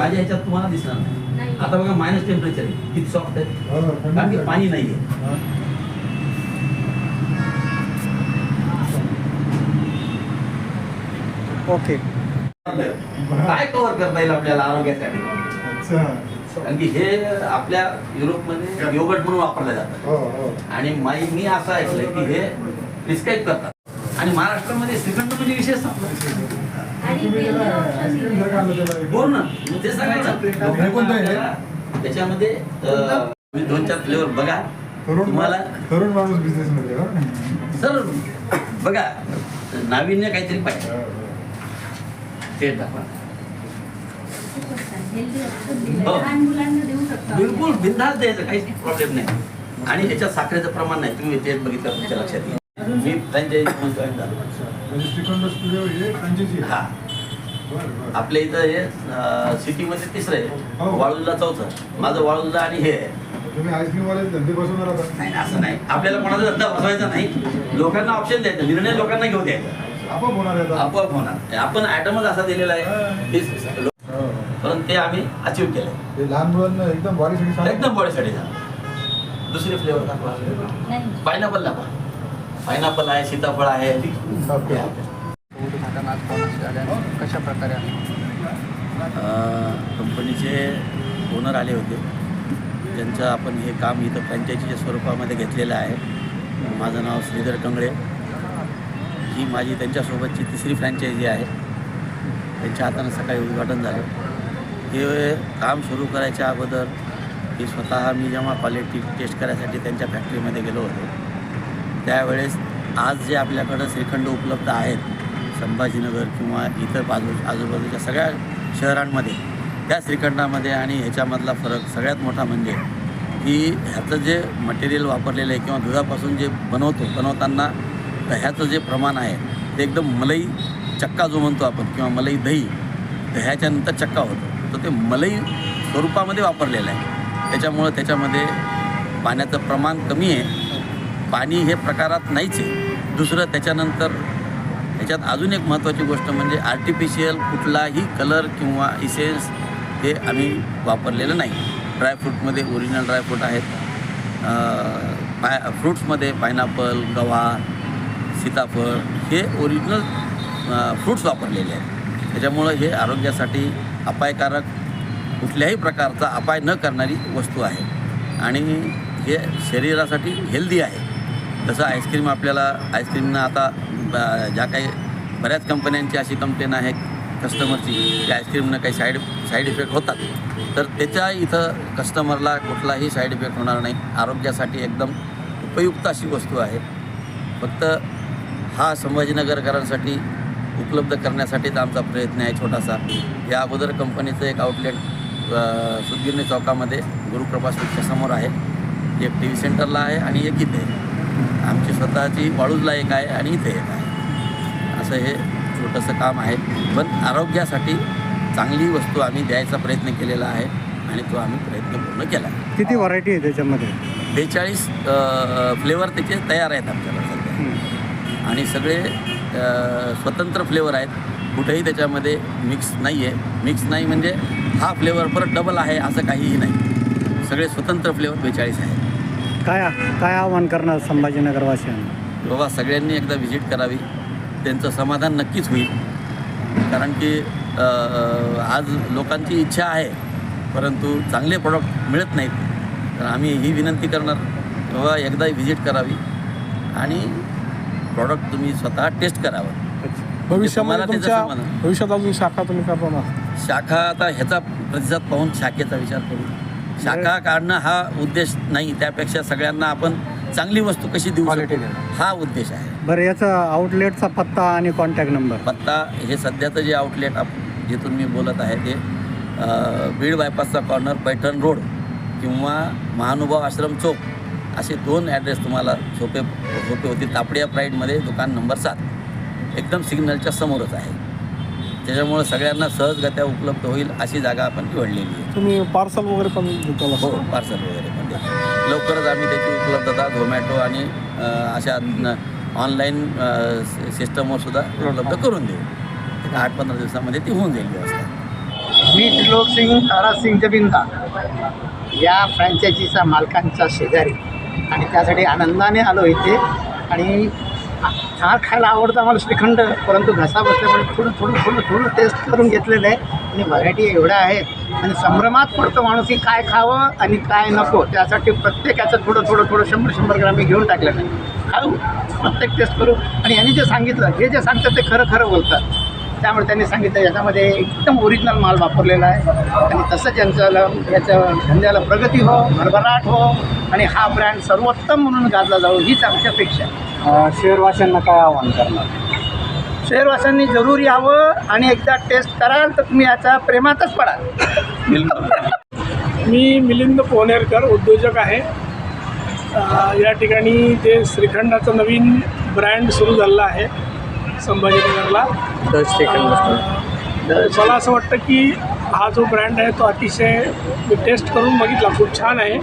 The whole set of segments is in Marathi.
माझ्या ह्याच्यात तुम्हाला दिसणार नाही. आता बघा मायनस टेम्परेचर आहे. किती सॉफ्ट आहे. कारण की पाणी नाहीये. ओके. काय कव्हर करता येईल आपल्याला आरोग्यासाठी? कारण की हे आपल्या युरोपमध्ये योगट म्हणून वापरलं जातं. आणि माई मी असं ऐकलंय की हे प्रिस्क्राईब करतात. आणि महाराष्ट्रामध्ये श्रीखंड म्हणजे विशेष बोल ना. मग ते सांगायचं. हे कोणतं आहे? त्याच्यामध्ये अं, तुम्ही दोन चार फ्लेवर बघा. तरुण तुम्हाला तरुण माणूस बिझनेस मध्ये हा? सर बघा नाविन्य काहीतरी पाहिजे. ते दाखवा. शकता बिलकुल बिंदास द्यायचं काहीच प्रॉब्लेम नाही. आणि ह्याच्यात साखरेचं प्रमाण नाही. तुम्ही टेस्ट बघितलं तुमच्या लक्षात येईल. मी फ्रँचायझी झालो. म्हणजे हे. आपल्या इथं हे सिटीमध्ये तिसरं आहे. हो. वाळूला चौथं. माझं वाळूला आणि हे आहे. तुम्ही आईस्क्रीम वाले धंदे बसवणार आता. नाही असं नाही. आपल्याला कोणाचा धंदा बसवायचा नाही. लोकांना ऑप्शन द्यायचं. निर्णय लोकांना घेऊ द्यायचा. आपोआप होणार आपण ॲटमच असा दिलेला आहे. हो. परंतु ते आम्ही अचीव केलं लहान मुलांना एकदम बॉडीसाठी चांगलं. एकदम बॉडीसाठी झालं दुसरे फ्लेवर दाखवा. नाही. पायनॅपल दाखवा. पायनॅपल आहे सीताफळ आहे. आज ओके. कशा प्रकारे कंपनीचे ओनर आले होते. ज्यांचं आपण हे काम इथं फ्रँचायझीच्या स्वरूपामध्ये घेतलेलं आहे. माझं नाव श्रीधर कंगळे. ही माझी त्यांच्यासोबतची तिसरी फ्रँचायझी आहे. त्यांच्या हातानं सकाळी उद्घाटन झालं. हे काम सुरू करायच्या अगोदर मी स्वतः मी जेव्हा क्वालिटी टेस्ट करायसाठी त्यांच्या फॅक्टरीमध्ये गेलो होतो. त्यावेळेस आज जे आपल्याकडं श्रीखंड उपलब्ध आहेत संभाजीनगर किंवा इतर बाजू आजूबाजूच्या सगळ्या शहरांमध्ये त्या श्रीखंडामध्ये आणि ह्याच्यामधला फरक सगळ्यात मोठा म्हणजे की ह्याचं जे मटेरियल वापरलेलं आहे किंवा दुधापासून जे बनवतो बनवताना दह्याचं जे प्रमाण आहे ते एकदम मलई चक्का जो म्हणतो आपण किंवा मलई दही दह्याच्यानंतर चक्का होतो. तर ते मलई स्वरूपामध्ये वापरलेलं आहे. त्याच्यामुळं त्याच्यामध्ये पाण्याचं प्रमाण कमी आहे. पाणी हे प्रकारात नाहीच आहे. दुसरं त्याच्यानंतर याच्यात अजून एक महत्त्वाची गोष्ट म्हणजे आर्टिफिशियल कुठलाही कलर किंवा इसेन्स हे आम्ही वापरलेलं नाही. ड्रायफ्रूटमध्ये ओरिजिनल ड्रायफ्रूट आहेत. पाय फ्रूट्समध्ये पायनॅपल गवार सीताफळ हे ओरिजिनल फ्रूट्स वापरलेले आहेत. त्याच्यामुळं हे आरोग्यासाठी अपायकारक कुठल्याही प्रकारचा अपाय न करणारी वस्तू आहे. आणि हे शरीरासाठी हेल्दी आहे. जसं आईस्क्रीम आपल्याला आईस्क्रीमनं आता ज्या काही बऱ्याच कंपन्यांची अशी कंप्लेन आहे कस्टमरची की आईस्क्रीमनं काही साईड साईड इफेक्ट होतात. तर त्याच्या इथं कस्टमरला कुठलाही साईड इफेक्ट होणार नाही. आरोग्यासाठी एकदम उपयुक्त अशी वस्तू आहे. फक्त हा संभाजीनगरकरांसाठी उपलब्ध करण्यासाठीच आमचा प्रयत्न आहे छोटासा. या अगोदर कंपनीचं एक आउटलेट सुदगिरणी चौकामध्ये गुरुकृपा स्वीटच्या समोर आहे. एक टी व्ही सेंटरला आहे आणि एक इथे आहे. आमची स्वतःची वाळूजला एक आहे आणि इथे एक आहे. असं हे छोटंसं काम आहे. पण आरोग्यासाठी चांगली वस्तू आम्ही द्यायचा प्रयत्न केलेला आहे आणि तो आम्ही प्रयत्न पूर्ण केला किती व्हरायटी आहे त्याच्यामध्ये? बेचाळीस फ्लेवर त्याचे तयार आहेत आमच्याकडे सध्या. आणि सगळे स्वतंत्र फ्लेवर आहेत. कुठेही त्याच्यामध्ये मिक्स नाही आहे मिक्स नाही म्हणजे हा फ्लेवर परत डबल आहे असं काहीही नाही. सगळे स्वतंत्र फ्लेवर बेचाळीस आहेत. काय काय आव्हान करणार संभाजीनगरवासियांना? बाबा सगळ्यांनी एकदा व्हिजिट करावी. त्यांचं समाधान नक्कीच होईल. कारण की अ, आज लोकांची इच्छा आहे परंतु चांगले प्रॉडक्ट मिळत नाहीत. तर आम्ही ही विनंती करणार. बाबा एकदा व्हिजिट करावी. आणि प्रॉडक्ट तुम्ही स्वतः टेस्ट करावं. भविष्यामध्ये तुम्हाला त्याचं तुमच्या समाधान. भविष्यात अजून शाखा तुम्ही करणार? शाखा आता ह्याचा प्रतिसाद पाहून शाखेचा विचार करू. शाखा काढणं हा उद्देश नाही. त्यापेक्षा सगळ्यांना आपण चांगली वस्तू कशी देऊ Quality शकतो देणं. हा उद्देश आहे. बरं याचा आउटलेटचा पत्ता आणि कॉन्टॅक्ट नंबर पत्ता हे सध्याचं जे आउटलेट आप जिथून मी बोलत आहे ते अ, बीड बायपासचा कॉर्नर पैठण रोड किंवा महानुभाव आश्रम चौक असे दोन ॲड्रेस तुम्हाला सोपे सोपे होतील. तापडिया प्राईडमध्ये दुकान नंबर सात. एकदम सिग्नलच्या समोरच आहे. त्याच्यामुळं सगळ्यांना सहजगत्या उपलब्ध होईल अशी जागा आपण निवडलेली आहे. तुम्ही पार्सल वगैरे पण देताल हो पार्सल वगैरे पण देतो. लवकरच आम्ही त्याची उपलब्धता झोमॅटो आणि अशा ऑनलाईन सिस्टमवर सुद्धा उपलब्ध करून देऊ. आठ पंधरा दिवसामध्ये ती होऊन जाईल व्यवस्था. मी त्रिलोक सिंग तारासिंग जबिंदा या फ्रँचायझीचा मालकांचा शेजारी. आणि त्यासाठी आनंदाने आलो इथे. आणि हा खायला आवडतं आम्हाला श्रीखंड परंतु घसा बसल्यामुळे थोडं थोडं थोडं थोडं टेस्ट करून घेतलेलं आहे. आणि व्हरायटी एवढ्या आहेत आणि संभ्रमात पडतो माणूस की काय खावं आणि काय नको त्यासाठी प्रत्येकाचं थोडं थोडं थोडं शंभर शंभर ग्राम मी घेऊन टाकलेलं आहे. खाऊ प्रत्येक टेस्ट करू. आणि यांनी जे सांगितलं हे जे सांगतात ते खरं खरं बोलतात. त्यामुळे त्यांनी सांगितलं याच्यामध्ये एकदम ओरिजिनल माल वापरलेला आहे. आणि तसंच यांच्याला याच्या धंद्याला प्रगती हो भरभराट हो आणि हा ब्रँड सर्वोत्तम म्हणून गाजला जाऊ हीच आमची अपेक्षा आहे. अ, शहरवासियांना काय आव्हान करणार? शहरवासियांनी जरूर यावं आणि एकदा टेस्ट कराल तर तुम्ही याच्या प्रेमातच पडाल. मी मिलिंद पोनेरकर उद्योजक आहे. या ठिकाणी जे श्रीखंडाचं नवीन ब्रँड सुरू झालेलं आहे संभाजीनगरला. मला असं वाटतं की हा जो ब्रँड आहे तो अतिशय मी टेस्ट करून बघितला. खूप छान आहे.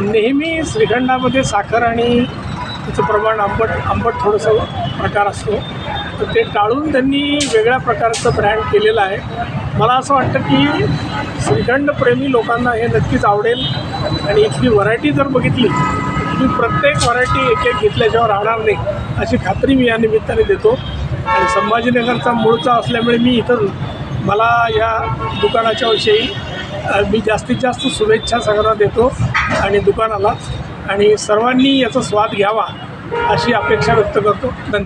नेहमी श्रीखंडामध्ये साखर आणि त्याचं प्रमाण आंबट आंबट थोडंसं प्रकार असतो. तर ते टाळून त्यांनी वेगळ्या प्रकारचं ब्रँड केलेलं आहे. मला असं वाटतं की श्रीखंडप्रेमी लोकांना हे नक्कीच आवडेल. आणि इथली व्हरायटी जर बघितली तर तुम्ही प्रत्येक व्हरायटी एक एक घेतल्याशिवाय राहणार नाही. अशी खात्री मी या निमित्ताने देतो. आणि संभाजीनगरचा मूळचा असल्यामुळे मी इथं मला या दुकानाच्या विषयी मी जास्तीत जास्त शुभेच्छा सगळ्यांना देतो आणि दुकानाला. आणि सर्वांनी याचा स्वाद घ्यावा अशी अपेक्षा व्यक्त करतो. धन्यवाद.